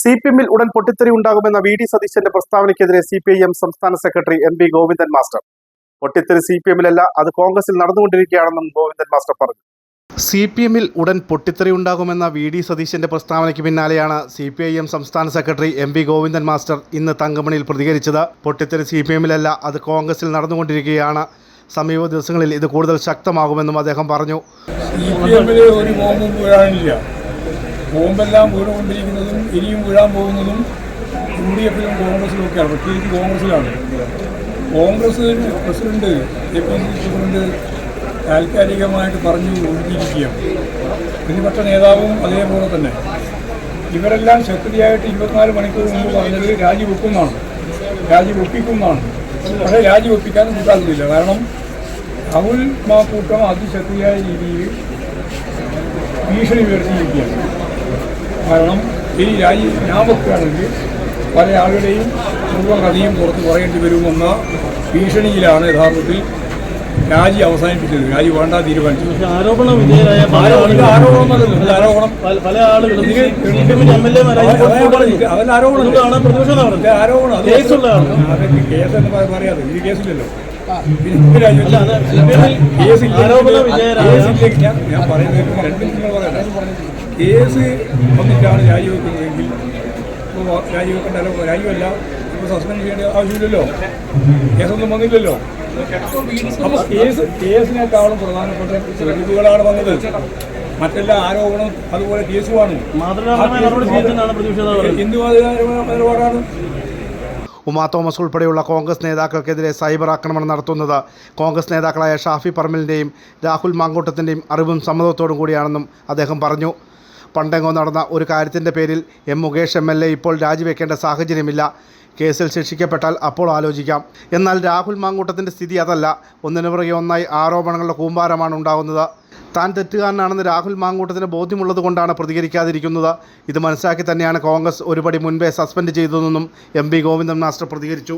C P എമ്മിൽ ഉടൻ പൊട്ടിത്തെറി ഉണ്ടാകുമെന്ന വി ഡി സതീശന്റെ പ്രസ്താവനയ്ക്കെതിരെ സി പി ഐ എം സംസ്ഥാന secretary M P Govindan master. പൊട്ടിത്തെറി സി പി എമ്മിലല്ല അത് കോൺഗ്രസിൽ നടന്നുകൊണ്ടിരിക്കുകയാണെന്നും ഗോവിന്ദൻ മാസ്റ്റർ പറഞ്ഞു. സി പി എമ്മിൽ ഉടൻ പൊട്ടിത്തെറി ഉണ്ടാകുമെന്ന വി ഡി സതീശന്റെ പ്രസ്താവനയ്ക്ക് പിന്നാലെയാണ് സി പി ഐ എം സംസ്ഥാന secretary M P Govindan master ഇന്ന് തങ്കമണിയിൽ പ്രതികരിച്ചത്. പൊട്ടിത്തെറി സി പി എമ്മിലല്ല അത് കോൺഗ്രസിൽ നടന്നുകൊണ്ടിരിക്കുകയാണ്. സമീപ ദിവസങ്ങളിൽ ഇത് കൂടുതൽ ശക്തമാകുമെന്നും അദ്ദേഹം പറഞ്ഞു. സി പി എമ്മിൽ ഒരു ബോംബും വീഴാനില്ല ബോംബെല്ലാം വീണുകൊണ്ടിരിക്കുന്നതും ഇനിയും വീഴാൻ പോകുന്നതും യു ഡി എഫിലും കോൺഗ്രസിലും ഒക്കെയാണ്. പ്രത്യേകിച്ച് കോൺഗ്രസിലാണ്. Congress president A P C president താൽക്കാലികമായിട്ട് പറഞ്ഞു ഒഴിഞ്ഞിരിക്കുകയാണ് പ്രതിപക്ഷ നേതാവും അതേപോലെ തന്നെ. ഇവരെല്ലാം ശക്തിയായിട്ട് ഇരുപത്തിനാല് മണിക്കൂർ മുമ്പ് പറഞ്ഞത് രാജിവെക്കുന്നതാണ് രാജിവെപ്പിക്കുന്നതാണ് പക്ഷേ രാജിവെപ്പിക്കാനും കൂട്ടാകുന്നില്ല കാരണം രാഹുൽ മാക്കൂട്ടം അതിശക്തിയായ രീതിയിൽ ഭീഷണി ഉയർത്തിയിരിക്കുകയാണ്. കാരണം ഈ രാജ്യം ഞാൻ പല ആളുകളുടെയും മുഴുവൻ കഥയും പുറത്ത് പറയേണ്ടി വരുമെന്ന ഭീഷണിയിലാണ് യഥാർത്ഥത്തിൽ രാജി അവസാനിപ്പിച്ചത്. രാജി വേണ്ട തീരുമാനിച്ചു ആരോപണം ആരോപണ ആരോപണം. പല- ആളുകളും അതല്ല ആരോപണം. കേസ് എന്ന് പറയാതെ. ഇത് കേസില്ലല്ലോ. ഞാൻ പറയുന്നത് രണ്ട് നിങ്ങൾ കേസ് വന്നിട്ടാണ് രാജിവെക്കുന്നതെങ്കിൽ ഇപ്പോൾ രാജിവെക്കണ്ടല്ലോ രാജിവല്ല ഇപ്പോൾ സസ്പെൻഡ് ചെയ്യേണ്ട ആവശ്യമില്ലല്ലോ. കേസൊന്നും വന്നില്ലല്ലോ. അപ്പോൾ കേസ് കേസിനേക്കാളും പ്രധാനപ്പെട്ട തെളിവുകളാണ് വന്നത്. മറ്റെല്ലാ ആരോപണം അതുപോലെ കേസുമാണ്. മാതൃകാപരമായ നടപടി ഉമാ തോമസ് ഉൾപ്പെടെയുള്ള കോൺഗ്രസ് നേതാക്കൾക്കെതിരെ സൈബർ ആക്രമണം നടത്തുന്നത്. കോൺഗ്രസ് നേതാക്കളായ ഷാഫി പർമലിന്റെയും രാഹുൽ മാങ്കൂട്ടത്തിന്റെയും അറിവും സമ്മതത്തോടും കൂടിയാണെന്നും അദ്ദേഹം പറഞ്ഞു. പണ്ടെങ്ങോ നടന്ന ഒരു കാര്യത്തിന്റെ പേരിൽ M Mukesh M L A ഇപ്പോൾ രാജിവെക്കേണ്ട സാഹചര്യമില്ല. കേസിൽ ശിക്ഷിക്കപ്പെട്ടാൽ അപ്പോൾ ആലോചിക്കാം. എന്നാൽ രാഹുൽ മാങ്കൂട്ടത്തിന്റെ സ്ഥിതി അതല്ല. ഒന്നിനു പുറകെ ഒന്നായി ആരോപണങ്ങളുടെ കൂമ്പാരമാണ് ഉണ്ടാകുന്നത്. താൻ തെറ്റുകാരനാണെന്ന് രാഹുൽ മാങ്കൂട്ടത്തിന് ബോധ്യമുള്ളത് കൊണ്ടാണ് പ്രതികരിക്കാതിരിക്കുന്നത്. ഇത് മനസ്സിലാക്കി തന്നെയാണ് കോൺഗ്രസ് ഒരുപടി മുൻപേ സസ്പെൻഡ് ചെയ്തതെന്നും എം പി ഗോവിന്ദൻ മാസ്റ്റർ പ്രതികരിച്ചു.